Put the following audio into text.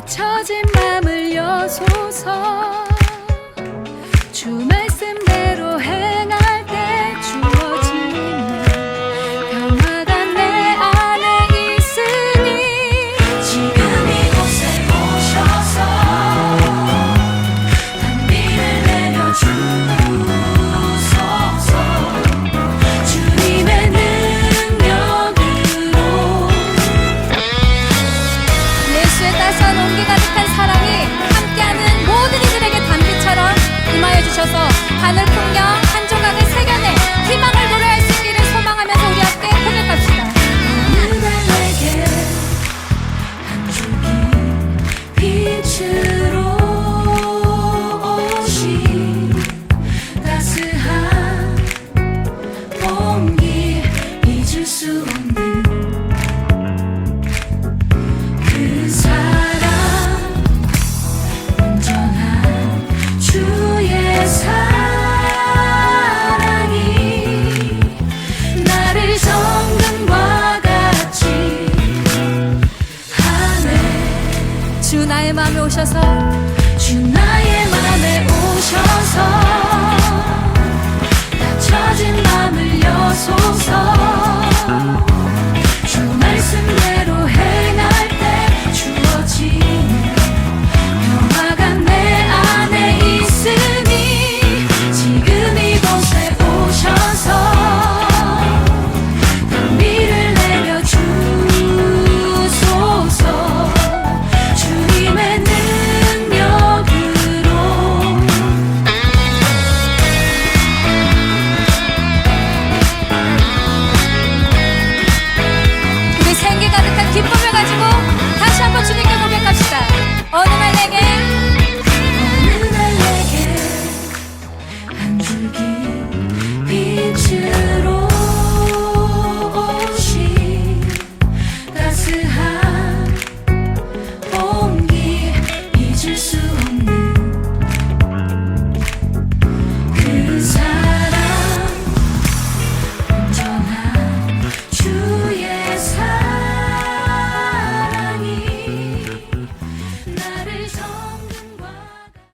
다쳐진 맘을 여소서. 주 말씀대로 해. choose 오셔서 주 나의 맘에 오셔서 낮춰진 맘을 여소서.